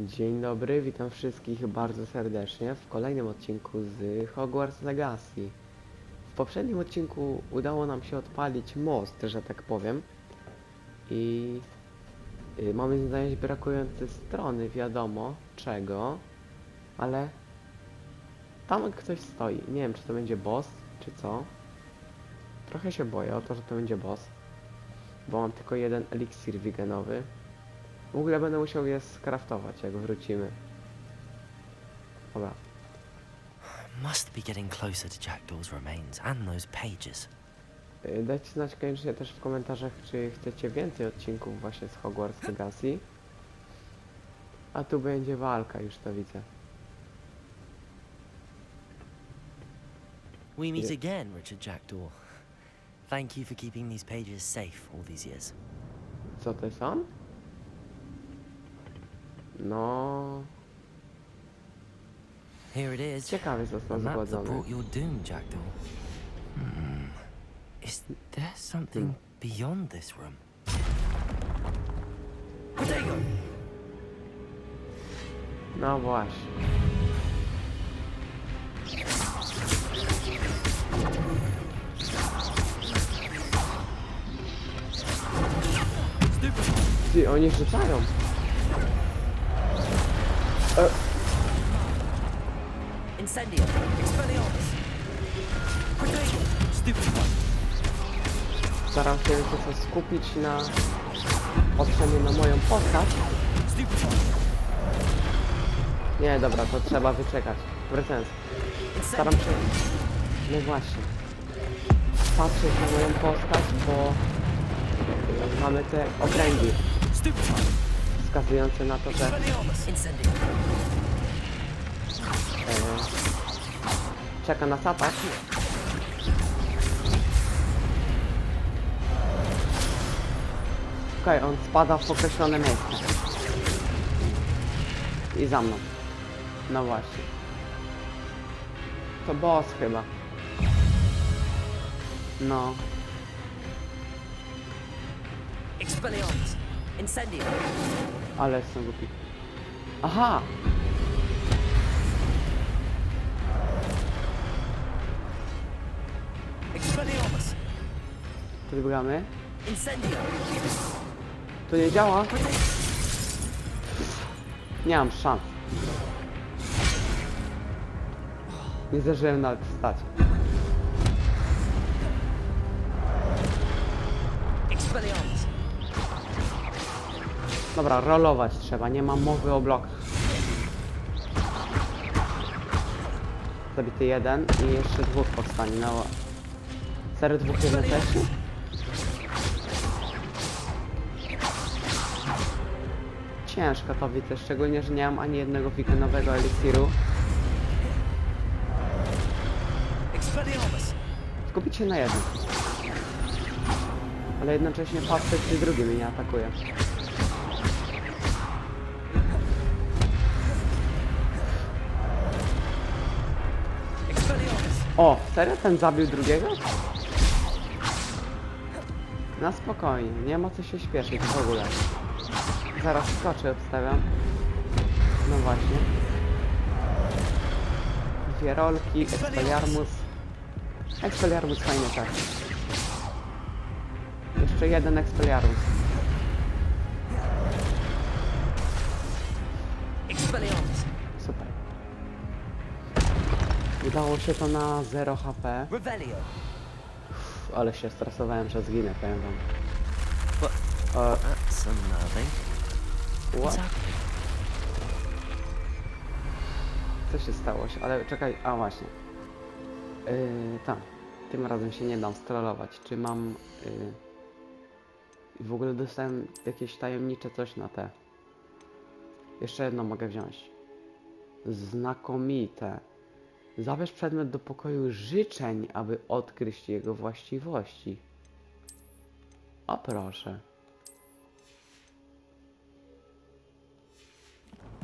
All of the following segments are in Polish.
Dzień dobry, witam wszystkich bardzo serdecznie w kolejnym odcinku z Hogwarts Legacy. W poprzednim odcinku udało nam się odpalić most, że tak powiem. I mamy znaleźć brakujące strony, wiadomo czego, ale tam ktoś stoi. Nie wiem, czy to będzie boss, czy co. Trochę się boję o to, że to będzie boss, bo mam tylko jeden eliksir wigenowy. W ogóle będę musiał je skraftować, jak wrócimy. Dobra. Must be getting closer to Jackdaw's remains and those pages. Y, Dajcie znać koniecznie też w komentarzach, czy chcecie więcej odcinków właśnie z Hogwarts Legacy. A tu będzie walka, już to widzę. We meet Yeah. again, Richard Jackdaw. Thank you for keeping these pages safe all these years. Co to jest on? No... Here it is. Ciekawy został The map that zgładzony. brought your doom, Jackdaw. Hmm. Is there something beyond this room? Protego! No właśnie. Ty, oni rzucają. Incendio! Staram się wiecie co, skupić na patrzeniu na moją postać. Stupid! Nie, dobra, to trzeba wyczekać. Wracając. Staram się... No właśnie. Patrzeć na moją postać, bo mamy te okręgi wskazujące na to, że! E, czeka nas atak. Okej, on spada w określone miejsce. I za mną. No właśnie. To boss chyba. No. Ale jestem głupi. Aha! Tu. Incendio! To nie działa. Nie mam szans. Nie zdążyłem nawet wstać. Dobra, rolować trzeba, nie mam mowy o blokach. Zabity jeden i jeszcze dwóch powstanie. No, serio dwóch jednocześnie? Ciężko to widzę, szczególnie, że nie mam ani jednego weekendowego eliksiru. Skupić się na jednym. Ale jednocześnie patrzę, czy drugi mnie nie atakuje. O, serio ten zabił drugiego? Na spokojnie, nie ma co się śpieszyć w ogóle. Zaraz skoczę, obstawiam. No właśnie. Dwie rolki, Expelliarmus. Expelliarmus fajny tak. Jeszcze jeden. Expelliarmus! Super. Udało się to na 0 HP. Ale się stresowałem, że zginę, powiem wam. What? That's unnerving. What's what? happening? Co się stało? Ale czekaj, a właśnie. Yy, tam. Tym razem się nie dam strollować. Czy mam... Yy... W ogóle dostałem jakieś tajemnicze coś na te. Jeszcze jedno mogę wziąć. Znakomite. Zabierz przedmiot do pokoju życzeń, aby odkryć jego właściwości. O proszę.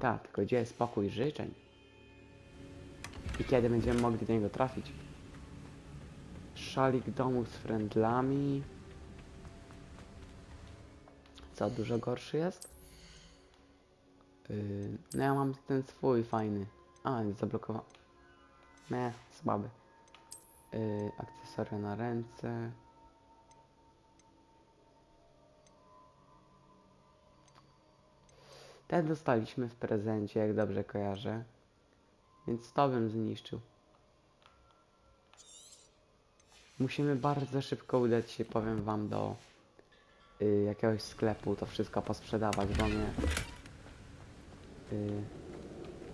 Tak, tylko gdzie jest pokój życzeń? I kiedy będziemy mogli do niego trafić? Szalik domu z frędlami. Co, dużo gorszy jest? Yy, no ja mam ten swój fajny. A, jest zablokowany. Nie, słaby. Yy, akcesoria na ręce. Te dostaliśmy w prezencie, jak dobrze kojarzę. Więc to bym zniszczył. Musimy bardzo szybko udać się, powiem wam, do y, jakiegoś sklepu, to wszystko posprzedawać, bo mnie y,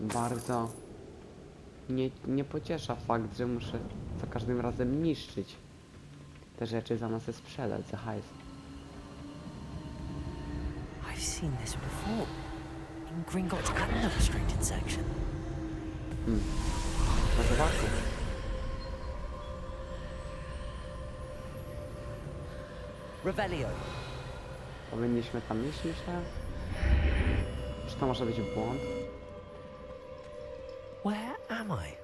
bardzo nie, nie pociesza fakt, że muszę za każdym razem niszczyć te rzeczy zamiast je sprzedać za hajs. I've seen this before. In Gringotts and the restricted section. No zobaczcie. Revelio. Powinniśmy tam iść, myślę? Czy to może być błąd? Where am I?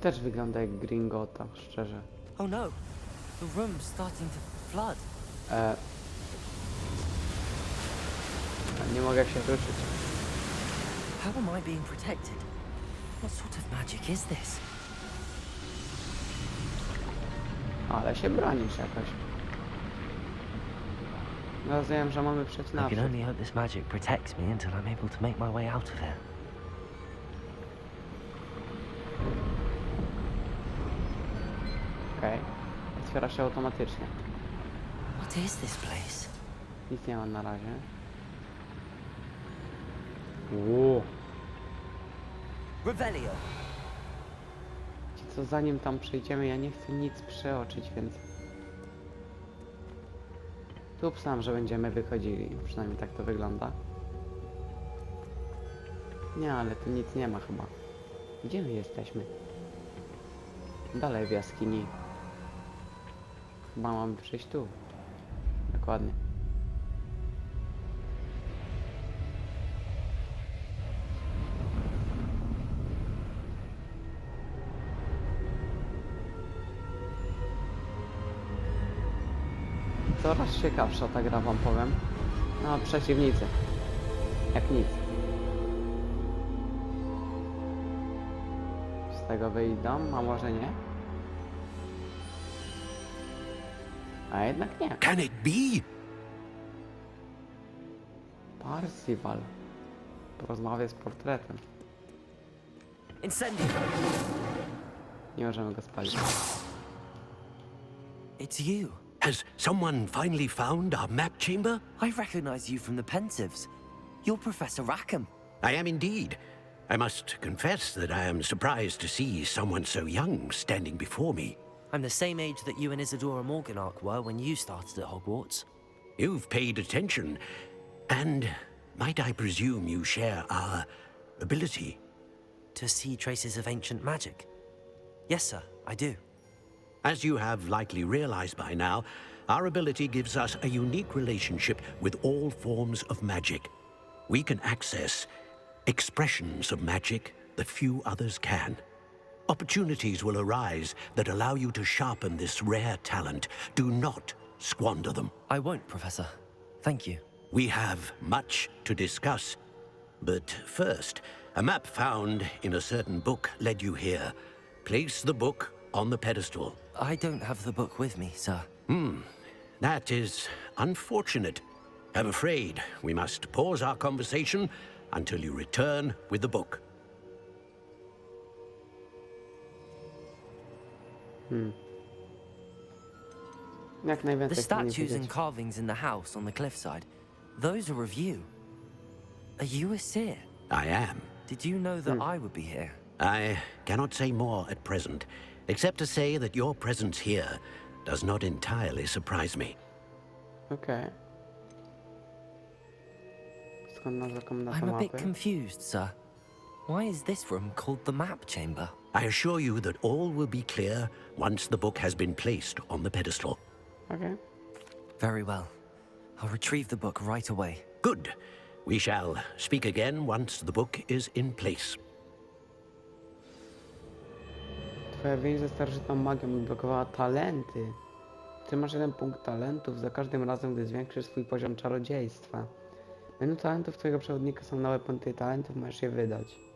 Też wygląda jak Gringota, szczerze. Oh no. The room's starting to flood. E... Nie mogę się ruszyć. How am I being protected? What sort of magic is this? Ale się bronisz jakoś. Rozumiem, że mamy przejść I can naprzód. only hope this magic protects me until I'm able to make my way out of here. Otwiera się automatycznie. What is this place? Nic nie ma na razie. Uuu. Revelio. Ci co zanim tam przejdziemy, ja nie chcę nic przeoczyć, więc... Tu sam, że będziemy wychodzili. Przynajmniej tak to wygląda. Nie, ale tu nic nie ma chyba. Gdzie my jesteśmy? Dalej w jaskini. Chyba mamy przejść tu. Dokładnie. Coraz ciekawsza ta gra wam powiem. No, przeciwnicy. Jak nic. Z tego wyjdą, a może nie? A jednak nie. Can it be? Parsival. Porozmawiaj z portretem. Incendio. Nie możemy go spalić. It's you. Has someone finally found our map chamber? I recognize you from the Pensieves. You're Professor Rackham. I am indeed. I must confess that I am surprised to see someone so young standing before me. I'm the same age that you and Isadora Morganark were when you started at Hogwarts. You've paid attention, and might I presume you share our ability? To see traces of ancient magic. Yes, sir, I do. As you have likely realized by now, our ability gives us a unique relationship with all forms of magic. We can access expressions of magic that few others can. Opportunities will arise that allow you to sharpen this rare talent. Do not squander them. I won't, Professor. Thank you. We have much to discuss. But first, a map found in a certain book led you here. Place the book on the pedestal. I don't have the book with me, sir. Hmm. That is unfortunate. I'm afraid we must pause our conversation until you return with the book. Hmm. Jak The chcę nie statues and wiedzieć. carvings in the house on the cliffside, those are of you. Are you a seer? I am. Did you know that hmm. I would be here? I cannot say more at present, except to say that your presence here does not entirely surprise me. Okej. Skąd nazwa I'm a bit mapy? confused, sir. Why is this room called the map chamber? I assure you that all will be clear once the book has been placed on the pedestal. Okej. Very well. I'll retrieve the book right away. Good. We shall speak again once the book is in place. Twoja więź ze starożytną magią odblokowała talenty. Ty masz jeden punkt talentów za każdym razem, gdy zwiększysz swój poziom czarodziejstwa. Menu talentów twojego przewodnika są nowe punkty talentów, możesz je wydać.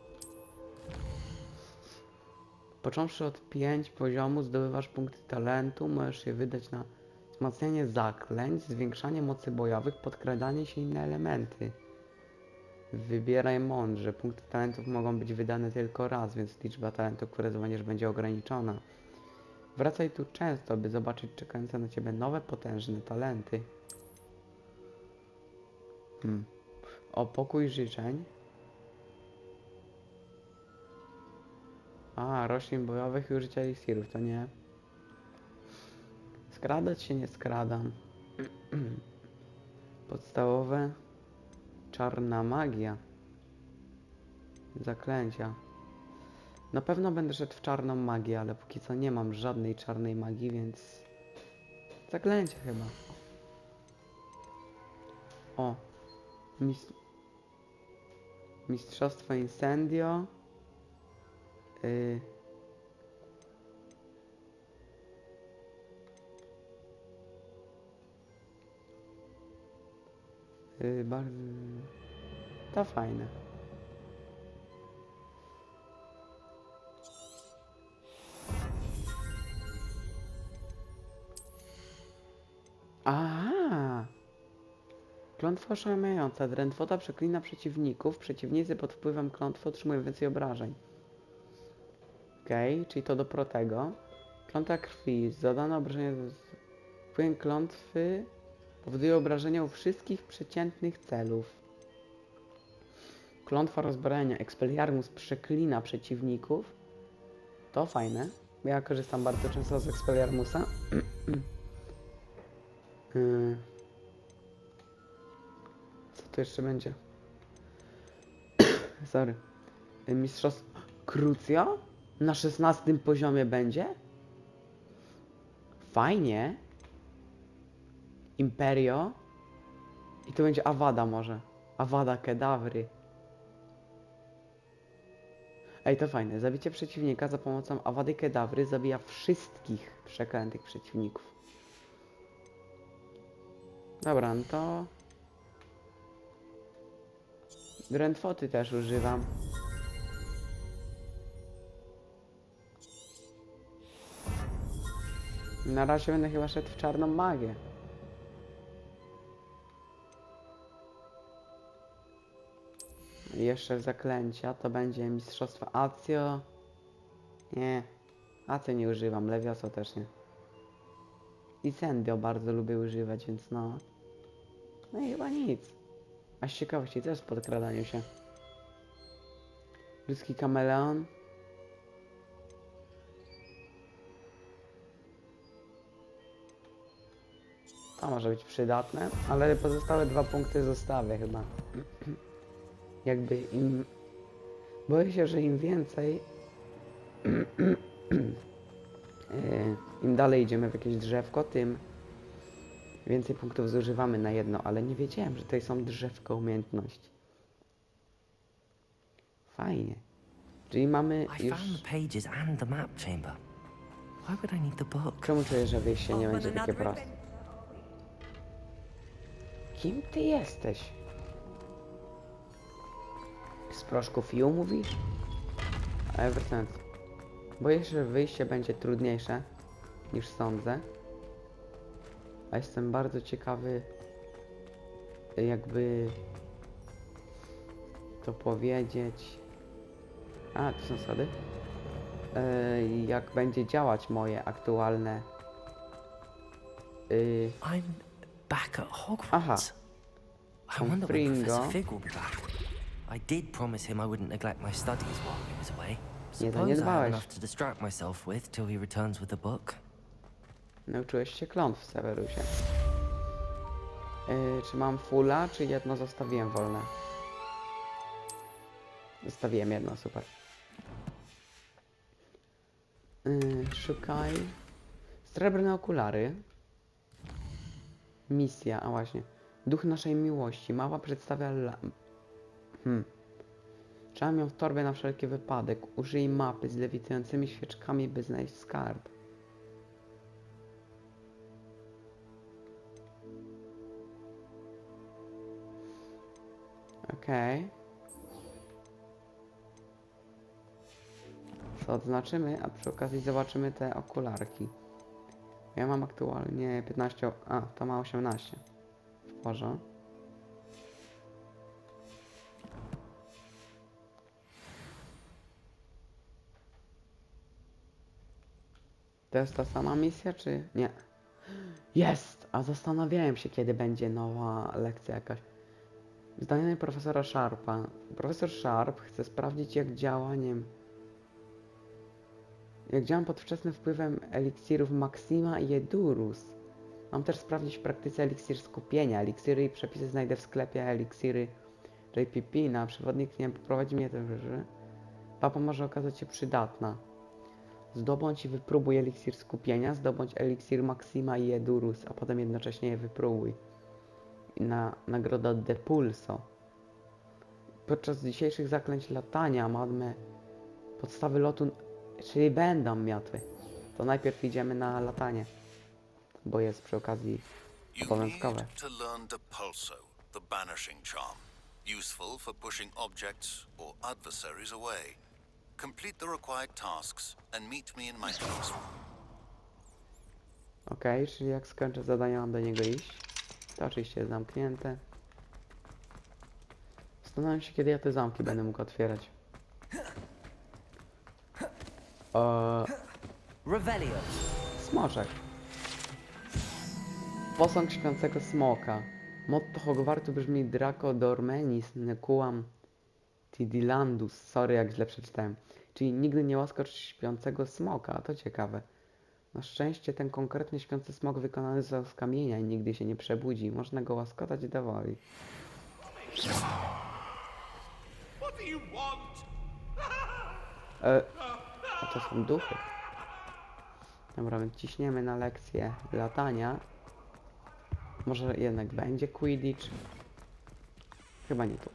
Począwszy od 5 poziomu zdobywasz punkty talentu, możesz je wydać na wzmacnianie zaklęć, zwiększanie mocy bojowych, podkradanie się inne elementy. Wybieraj mądrze. Punkty talentów mogą być wydane tylko raz, więc liczba talentów, które zdobędziesz będzie ograniczona. Wracaj tu często, by zobaczyć czekające na ciebie nowe, potężne talenty. Hmm. O pokój życzeń. A, roślin bojowych i użycia eliksirów, to nie. Skradać się nie skradam. Podstawowe. Czarna magia. Zaklęcia. Na pewno będę szedł w czarną magię, ale póki co nie mam żadnej czarnej magii, więc... Zaklęcia chyba. O. Mis... Mistrzostwo Incendio. Y... Y, bardzo... To fajne. Aha! Klątwa oszałamiająca. Drętwota przeklina przeciwników. Przeciwnicy pod wpływem klątwy otrzymują więcej obrażeń. Okej, czyli to do protego. Klątwa krwi. Zadane obrażenia z wpływem klątwy powoduje obrażenia u wszystkich przeciętnych celów. Klątwa rozbrojenia. Expelliarmus przeklina przeciwników. To fajne. Ja korzystam bardzo często z Expelliarmusa. Yy. Co tu jeszcze będzie? Sorry. Mistrzostwo... Crucio? Na 16 poziomie będzie? Fajnie. Imperio. I tu będzie Awada może. Awada Kedawry. Ej, to fajne. Zabicie przeciwnika za pomocą Awady Kedawry zabija wszystkich przeklętych przeciwników. Dobra, no to... Drętwoty też używam. Na razie będę chyba szedł w czarną magię. Jeszcze zaklęcia to będzie mistrzostwo Accio. Nie, Accio nie używam, Levioso też nie. I Zendio bardzo lubię używać, więc no. No i chyba nic. A z ciekawości też podkradaniu się. Ludzki kameleon. To może być przydatne, ale pozostałe dwa punkty zostawię chyba. Jakby im... Boję się, że im więcej... e, Im dalej idziemy w jakieś drzewko, tym więcej punktów zużywamy na jedno, ale nie wiedziałem, że tutaj są drzewko umiejętności. Fajnie. Czyli mamy I już... found the pages and the map chamber. Why would I need the book? Czemu czuję, że wyjście nie będzie takie proste? Kim ty jesteś? Z proszków Fiu mówisz? Wracając. Boję się, że wyjście będzie trudniejsze niż sądzę. A jestem bardzo ciekawy jakby to powiedzieć. A, tu są schody. E, jak będzie działać moje aktualne y, I'm back at Hogwarts. Aha. I wonder when. Professor Fig will be back. I did promise him I wouldn't neglect my studies while he was away. Nie Suppose I have enough to distract myself with till he returns with the book. Nauczyłeś się klątw, Severusie. Yy, czy mam fulla, czy jedno zostawiłem wolne? Zostawiłem jedno, super. Yy, szukaj. Srebrne okulary. Misja, a właśnie. Duch naszej miłości. Mała przedstawia la... Hmm. Trzymam ją w torbie na wszelki wypadek. Użyj mapy z lewitującymi świeczkami, by znaleźć skarb. Okej. Co odznaczymy, a przy okazji zobaczymy te okularki. Ja mam aktualnie 15, a to ma 18. W porze. To jest ta sama misja, czy nie? Jest! A zastanawiałem się, kiedy będzie nowa lekcja jakaś. Zdanie profesora Sharpa. Profesor Sharp chce sprawdzić, jak działaniem. Jak działam pod wczesnym wpływem eliksirów Maxima i Edurus. Mam też sprawdzić w praktyce eliksir skupienia. Eliksiry i przepisy znajdę w sklepie eliksiry JPP. Na przewodnik nie poprowadzi mnie też, że papa może okazać się przydatna. Zdobądź i wypróbuj eliksir skupienia, zdobądź eliksir Maxima i Edurus, a potem jednocześnie je wypróbuj. Na nagroda Depulso. Podczas dzisiejszych zaklęć latania mamy podstawy lotu, czyli będą miotły. To najpierw idziemy na latanie, bo jest przy okazji obowiązkowe. to learn Depulso, the banishing charm. Useful for pushing objects or adversaries away. Complete the required tasks and meet me in my classroom. Okej, czyli jak skończę zadania mam do niego iść. To oczywiście jest zamknięte. Zastanawiam się, kiedy ja te zamki będę mógł otwierać. Eee, Revelio. smoczek. Posąg śpiącego smoka. Motto Hogwartu brzmi Draco Dormenis Nequam Tidilandus. Sorry, jak źle przeczytałem. Czyli nigdy nie łaskocz śpiącego smoka. To ciekawe. Na szczęście ten konkretny śpiący smok wykonany został z kamienia i nigdy się nie przebudzi. Można go łaskotać do woli. What do you want? E, a to są duchy. Dobra, więc ciśniemy na lekcję latania. Może jednak będzie Quidditch. Chyba nie tu.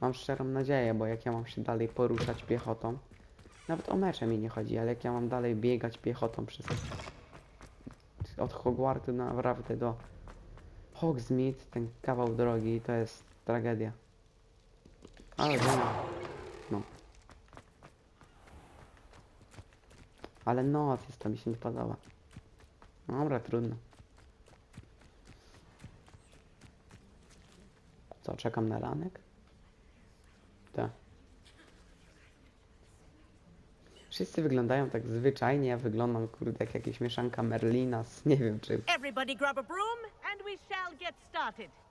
Mam szczerą nadzieję, bo jak ja mam się dalej poruszać piechotą, nawet o mecze mi nie chodzi, ale jak ja mam dalej biegać piechotą przez od Hogwartu naprawdę do Hogsmeade, ten kawał drogi, to jest tragedia. Ale no. no. Ale noc jest, to mi się nie podoba. Dobra, trudno. Co, czekam na ranek? Tak. Wszyscy wyglądają tak zwyczajnie, ja wyglądam kurde jak jakieś mieszanka Merlina z nie wiem czym. Everybody grab a broom and we shall get started.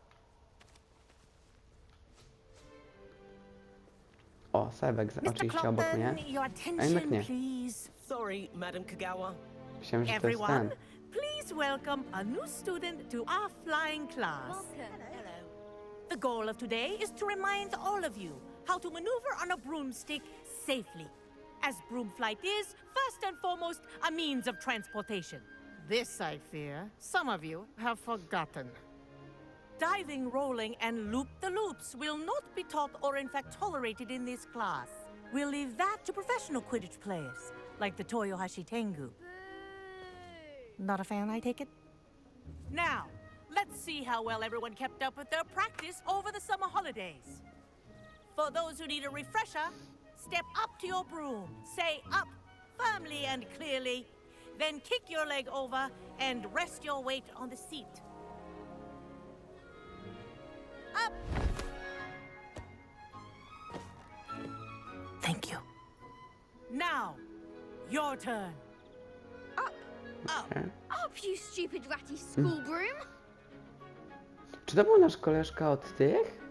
O, Sebek z- Mr. oczywiście obok mnie. your A jednak attention, nie. please. Sorry, Madam Kagawa. Myślałem, że to jest Everyone, ten. please welcome a new student to our flying class. The goal of today is to remind all of you how to maneuver on a broomstick safely. As broom flight is, first and foremost, a means of transportation. This, I fear, some of you have forgotten. Diving, rolling, and loop the loops will not be taught or, in fact, tolerated in this class. We'll leave that to professional Quidditch players, like the Toyohashi Tengu. Not a fan, I take it? Now, let's see how well everyone kept up with their practice over the summer holidays. For those who need a refresher, step up to your broom, say up firmly and clearly, then kick your leg over and rest your weight on the seat. Up! Thank you. Now, your turn. Okej. Up, you stupid ratty school broom! Czy to był nasz koleżka od tych?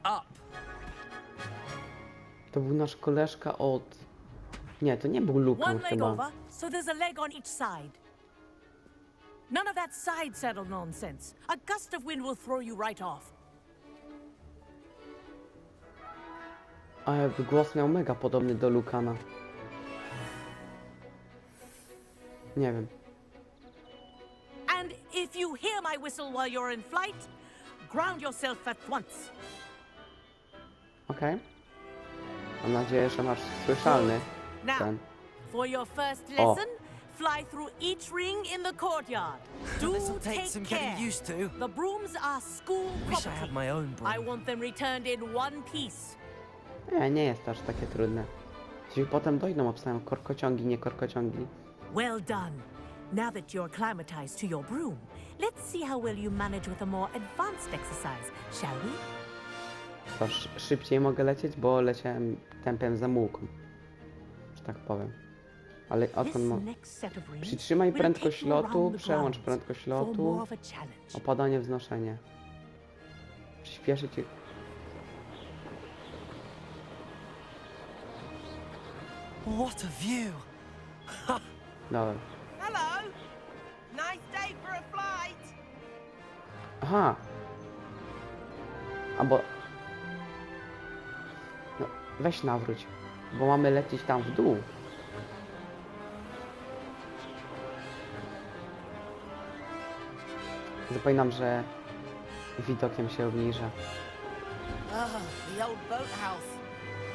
Up. To był nasz koleżka od... Nie, to nie był Lukan One leg chyba. over, so there's a leg on each side. None of that side saddle nonsense. A gust of wind will throw you right off. A jakby głos miał mega podobny do Lukana. Nie wiem. And if you hear my whistle while you're in flight, ground yourself at once. Okej. Mam nadzieję, że masz słyszalny Now, ten. for your first lesson, Fly through each ring in the courtyard. Do This'll take take some care. getting used to. The brooms are school Wish I property. had my own broom. I want them returned in one piece. Nie, nie jest to aż takie trudne. Jeśli potem dojdą, obstawiam korkociągi, nie korkociągi. Well done. Now that you're acclimatized to your broom, let's see how well you manage with a more advanced exercise, shall we? To sz szybciej mogę lecieć, bo leciałem tempem za mułką. Że tak powiem. Ale of rings Przytrzymaj prędkość lotu, przełącz prędkość lotu. Opadanie, wznoszenie. Przyspieszyć. i- What a view! Dobra. Hello. Nice day for a flight. Aha! Albo... No, weź nawróć. Bo mamy lecieć tam w dół. Zapominam, że widokiem się obniża. Oh, the old boathouse.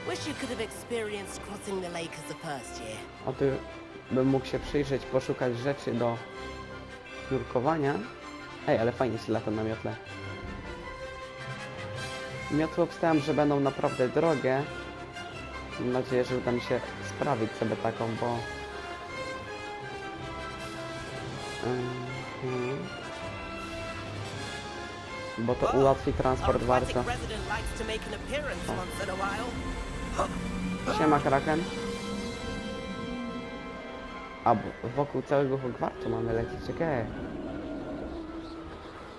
Wish you could have experienced crossing the lake as a first year. O ty bym mógł się przyjrzeć, poszukać rzeczy do nurkowania. Ej, ale fajnie się lata na miotle. Miotły obstawiam, że będą naprawdę drogie. Mam nadzieję, że uda mi się sprawić sobie taką, bo... Bo to ułatwi transport Our bardzo. aquatic resident likes to make an appearance once in a while. Siema Kraken. A bo wokół całego Hogwartu mamy lecieć, okej.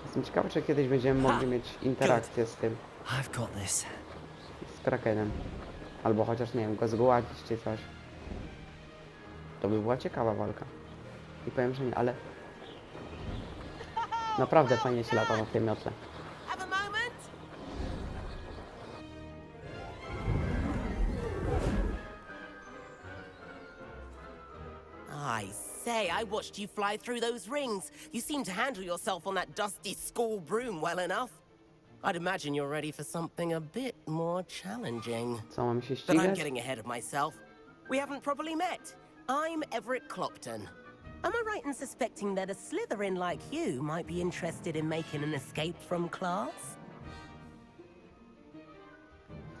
Jestem ciekawy, czy kiedyś będziemy mogli mieć interakcję z tym, I've got this. z Krakenem. Albo chociaż, nie wiem, go zgładzić czy coś. To by była ciekawa walka. I powiem, że nie, ale... Naprawdę fajnie się lata na tej miotle. I watched you fly through those rings. You seem to handle yourself on that dusty school broom well enough. I'd imagine you're ready for something a bit more challenging. Co, mamy się But I'm ścigać? getting ahead of myself. We haven't properly met. I'm Everett Clopton. Am I right in suspecting that a Slytherin like you might be interested in making an escape from class?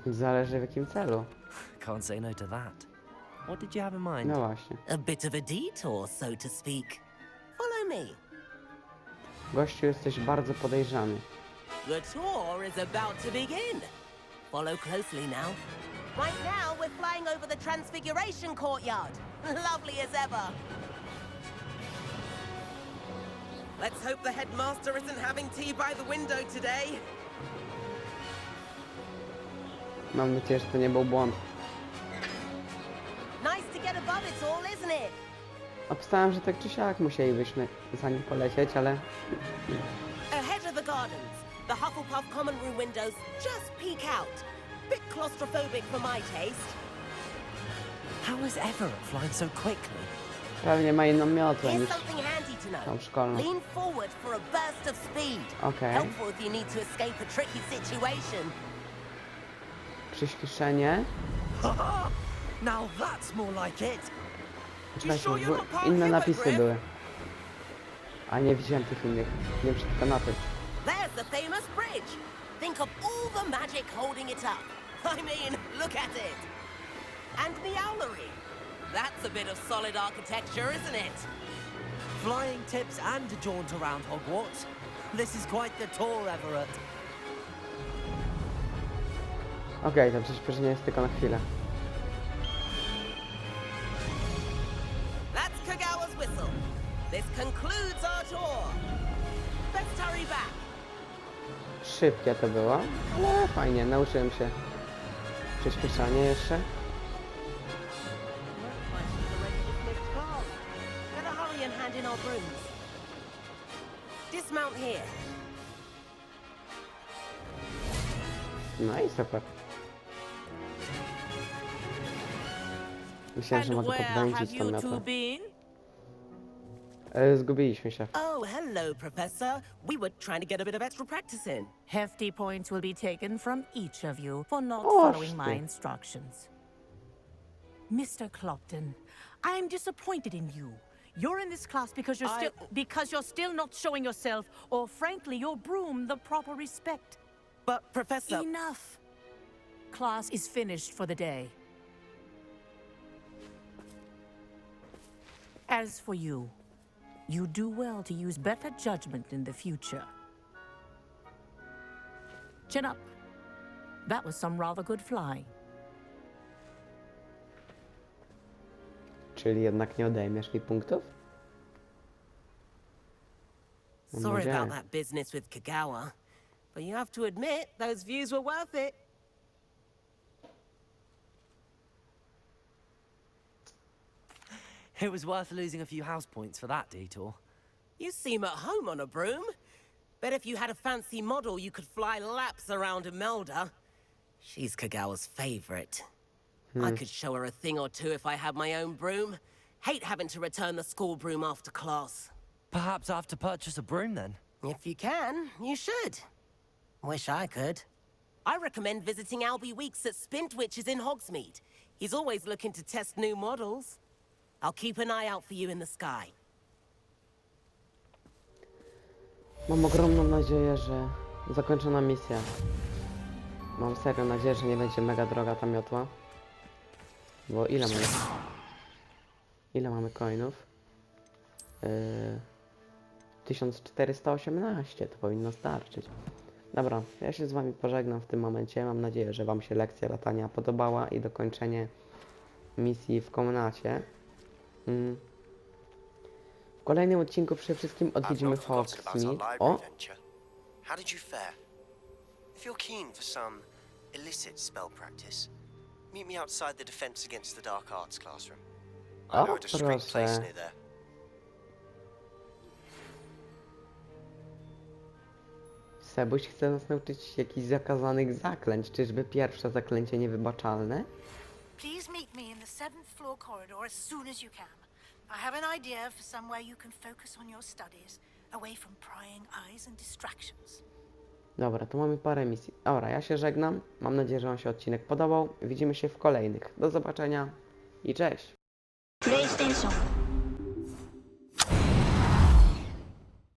Zależy w jakim celu. Can't say no to that. What did you have in mind? No właśnie. A bit of a detour, so to speak. Follow me. Gościu, jesteś bardzo podejrzany. The tour is about to begin. Follow closely now. Right now, we're flying over the Transfiguration Courtyard. Lovely as ever. Let's hope the headmaster isn't having tea by the window today. Mam nadzieję, że to nie był błąd. Obstałem, że tak czy siak musielibyśmy za nim polecieć, ale Ahead of the gardens, the Hufflepuff common room windows just peek out. Bit claustrophobic for my taste. How is Everett flying so quickly? pewnie ma inną miotłę Here's niż something handy to know. tą szkolną. Lean forward for a burst of speed. Okej. Helpful if you need to escape a tricky situation. Przyspieszenie. Now that's more like it. Czekajcie, w- inne napisy były. A nie widziałem tych innych. Nie wiem, czy tylko na tym. There's the famous bridge. Think of all the magic holding it up. I mean, look at it. And the owlery. That's a bit of solid architecture, isn't it? Flying tips and a jaunt around Hogwarts. This is quite the tour, Everett. Okej, to przyspieszenie jest tylko na chwilę. Szybkie to było, ale fajnie, nauczyłem się przyspieszanie jeszcze. No i super. Myślałem, że mogę podwędzić tą you two miotłę. been? E, zgubiliśmy się. Hello, Professor. We were trying to get a bit of extra practice in. Hefty points will be taken from each of you for not Oh, following my instructions. Mr. Clopton, I am disappointed in you. You're in this class because you're I- still because you're still not showing yourself, or frankly, your broom the proper respect. But, Professor. Enough. Class is finished for the day. As for you, you do well to use better judgment in the future. Chin up. That was some rather good flying. Czyli jednak nie odejmiesz mi punktów? Sorry about that business with Kagawa, but you have to admit those views were worth it. It was worth losing a few house points for that detour. You seem at home on a broom. Bet if you had a fancy model, you could fly laps around Imelda. She's Kagawa's favorite. I hmm. could show her a thing or two if I had my own broom. Hate having to return the school broom after class. Perhaps I have to purchase a broom then. If you can, you should. Wish I could. I recommend visiting Albie Weeks at Spintwitches in Hogsmeade. He's always looking to test new models. I'll keep an eye out for you in the sky. Mam ogromną nadzieję, że zakończona misja. Mam serio nadzieję, że nie będzie mega droga ta miotła. Bo ile mamy? Ile mamy coinów? Yy, 1418 to powinno starczyć. Dobra, ja się z wami pożegnam w tym momencie. Mam nadzieję, że wam się lekcja latania podobała i dokończenie misji w komnacie. Mm. W kolejnym odcinku przede wszystkim odwiedzimy Hogsmeade. O! How did you fare? If you're keen for some illicit spell practice, meet me outside the Defense Against the Dark Arts classroom. I O, know a discreet place proszę. near there. Sebuś chce nas nauczyć jakichś zakazanych zaklęć. Czyżby pierwsze zaklęcie niewybaczalne? Please meet the seventh floor corridor as soon as you can. I have an idea for somewhere you can focus on your studies, away from prying eyes and distractions. Dobra, to mamy parę misji. Dobra, ja się żegnam. Mam nadzieję, że Wam się odcinek podobał. Widzimy się w kolejnych. Do zobaczenia i cześć! PlayStation